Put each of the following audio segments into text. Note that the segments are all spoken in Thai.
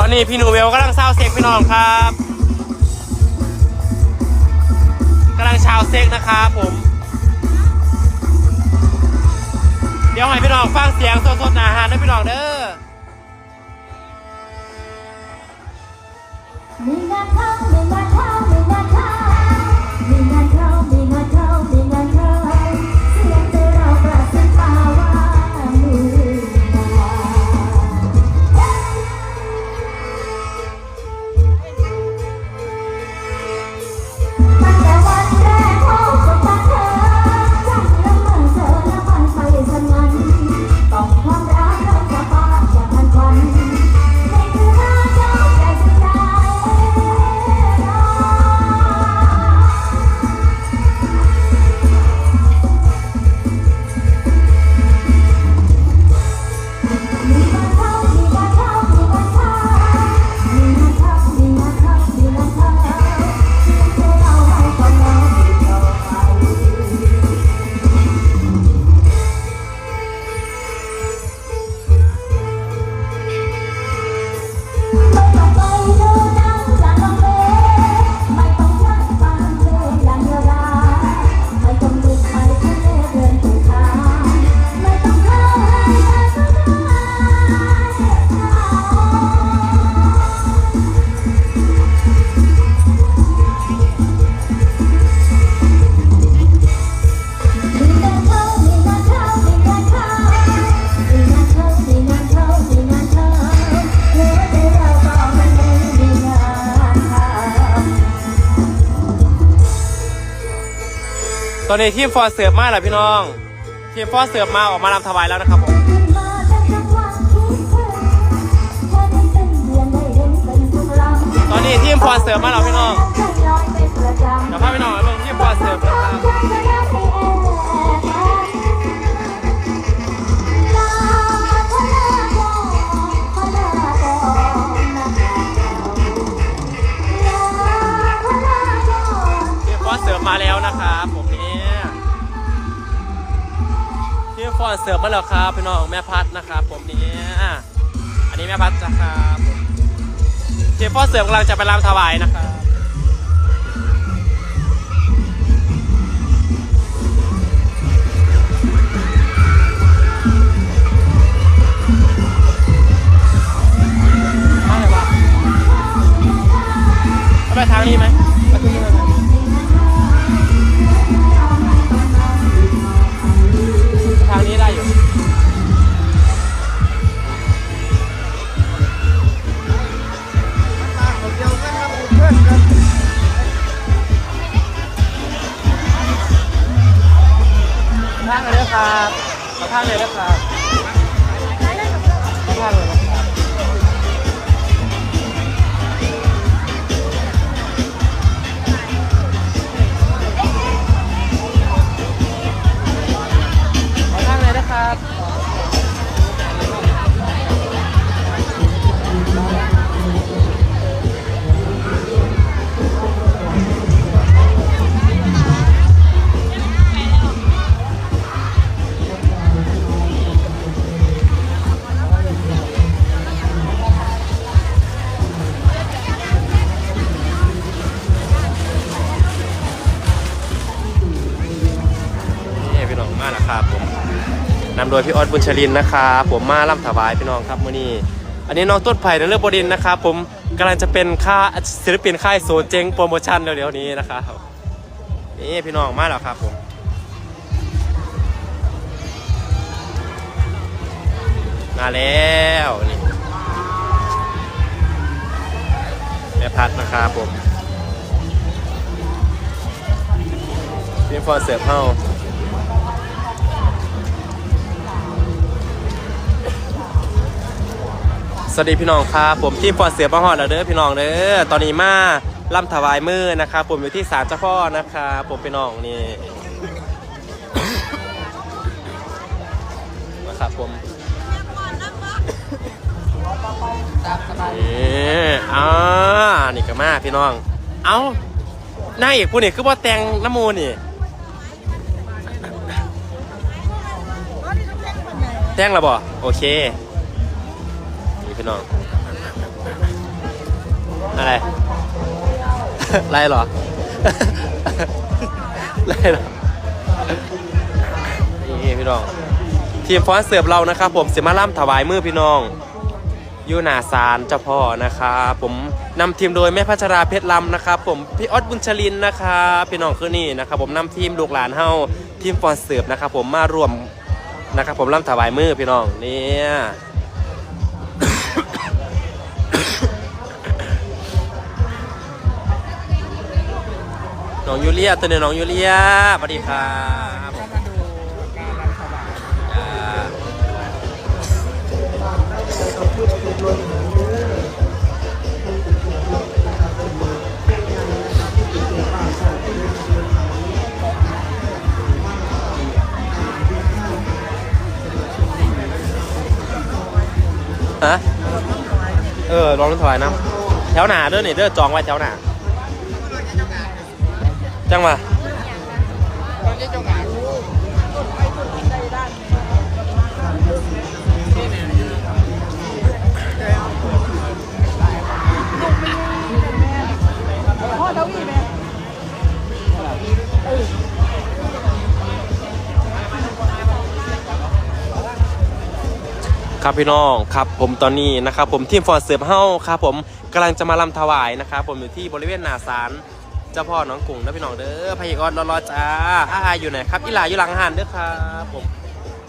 ตอนนี้พี่หนูเวลกำลังเศร้าเซ็กพี่น้องครับกำลังชาวเซ็กนะครับผม เดี๋ยวให้พี่น้องฟังเสียงสดๆหนาหารนะพี่น้องเด้อมีงาทำมีงมาทำ ตอนนี้ทีมฟอร์เสือบมาแล้วพี่น้อง ทีมฟอร์เสือบมาออกมาลำถวายแล้วนะครับผมตอนนี้ทีมฟอร์เสือบมาแล้วพี่น้องเดี๋ยวพาพี่น้องไปเบิ่งทีมฟอร์เสือบนะครับทีมฟอร์เสือบมาแล้วนะครับผม ฟอนเสิร์ฟมาแล้วครับพี่น้องแม่พัดนะครับ ผมนี่อันนี้แม่พัดนะครับเจฟฟอนเสิร์ฟกำลังจะไปรำถวายนะครับ นำโดยพี่ออสบุญชลินนะครับผมมาล่ำถวายพี่น้องครับมื่อนี้อันนี้น้องต้นไผ่ในเรื่องบดินนะครับผมกำลังจะเป็นค่าศิลปินค่ายโซเจงโปรโมชั่นเร็วๆนี้นะครับนี่พี่น้องมาแล้วครับผมมาแล้วนี่แม่พัดนะครับผมพี่ฟอร์เสิร์ฟเฮา วัสดีพี่น้องครับผมทีมปอดเสือบ้าหอดแล้วเด้อพี่น้องเด้อตอนนี้มาล่ำถวายมือนะครับผมอยู่ที่ศาลเจ้าพ่อนะครับผมพี่น้องนี่นะครับผมนี่อ่านี่ก็มาพี่น้อง เอ้านางเอกผู้นี่คือว่าแต่งน้ำมูนี่แต่งแล้วบ่โอเค พี่น้อง อะไร ไรเหรอ ไรเหรอ นี่พี่น้อง ทีมฟอนเสิร์ฟเรานะครับ ผมเสียมาล่ำถวายมือพี่น้องยูนาสารเจ้าพ่อนะครับผมนำทีมโดยแม่พัชราเพชรลำนะครับผมพี่ออดบุญชลินนะครับพี่น้องคือนี่นะครับผมนำทีมลูกหลานเฮาทีมฟอนเสิร์ฟนะครับผมมาร่วมนะครับผมล่ำถวายมือพี่น้องเนี่ย น้องยูเลียตัวนึงน้องยูเลียสวัสดีครับ เออรอรถถวายน้ำแถวหนาเด้อนี่เด้อจองไว้แถวหนาจังมาตอนนี้จงหาคู่ไปถูกใจด้านพ่อเท้าอีแม่ ครับพี่น้องครับผมตอนนี้นะครับผมทีมฟอร์ดเสือเฮ้าครับผมกำลังจะมาลำถวายนะครับผมอยู่ที่บริเวณหนาศาลเจ้าพ่อน้องกุ้งนะพี่น้องเด้อพระเอกออนรอๆจ้าอาอายอยู่ไหนครับอีหลาอยู่หลังหานเด้อครับผม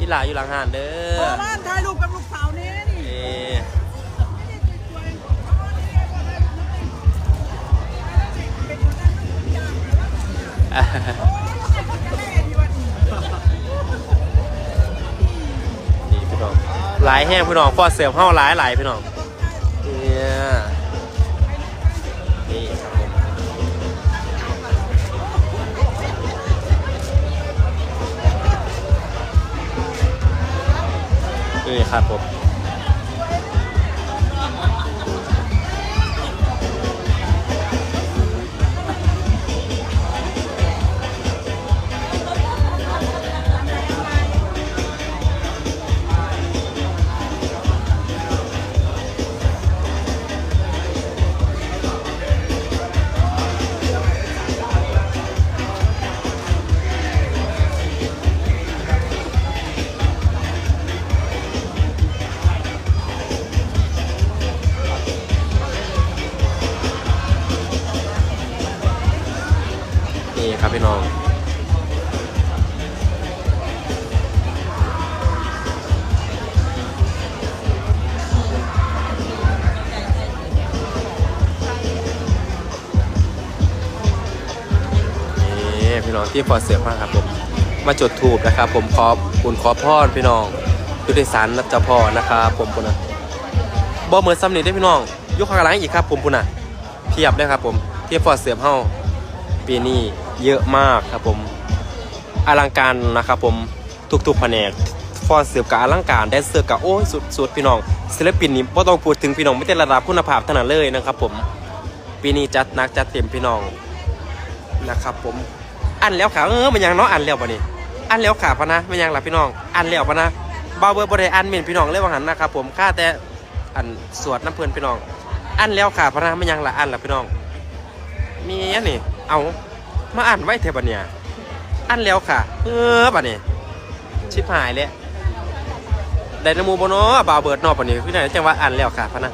อีหลาอยู่หลังหานเด้พ่ออบ้านถ่ายรูปกับลูกสาวนี่นี่เอ่ออะนี่ หลายแห้งพี่น้องฟอดเสือเฮ้าหลายหลายพี่น้องเนี่ยนี่ครับผมนี่ครับผม ครับพี่น้องนี่พี่น้องที่พอเสือมากครับผมมาจดถูกนะครับ ผมขอบุญขอพรพี่น้องยุติสารนับเจ้าพ่อนะครับผมปุ่นนะบ่เหมือนซ้ำนี่ได้พี่น้องยกข้างหลังอีกครับ ผมปุ่นนะเพียบเลยครับ ผมที่พอเสือมเฮาปีนี้ เยอะมากครับผมอลังการนะครับผมทุกๆแผนกฟอนเสือกับอลังการแดนเซอร์กับโอ้ยสุดพี่น้องศิลปินนี่บ่ต้องพูดถึงพี่น้องไม่แต่ระดับคุณภาพเท่านั้นเลยนะครับผมปีนี้จัดนักจัดเต็มพี่น้องนะครับผมอันแล้วค่ะเออมันยังเนาะอันแล้วปะนี่อันแล้วค่ะพะนะมันยังหลับพี่น้อง อันแล้วปะนะบาเบอร์บริอันเมนพี่น้องเลยว่าหันนะครับผมค่าแต่อันสวดน้ำเพลินพี่น้อง อันแล้วค่ะพะนะมันยังละอันหละพี่น้อง มีอันนี่เอา มาอ่านไว้เทปะเนี่ยอันแล้วค่ะเออปะนี่ชิบหายเลยไดนามูโบเนาะบาเบิร์ดนอปะนี่พี่ไหนจังว่าอ่านแล้วค่ะพะนะ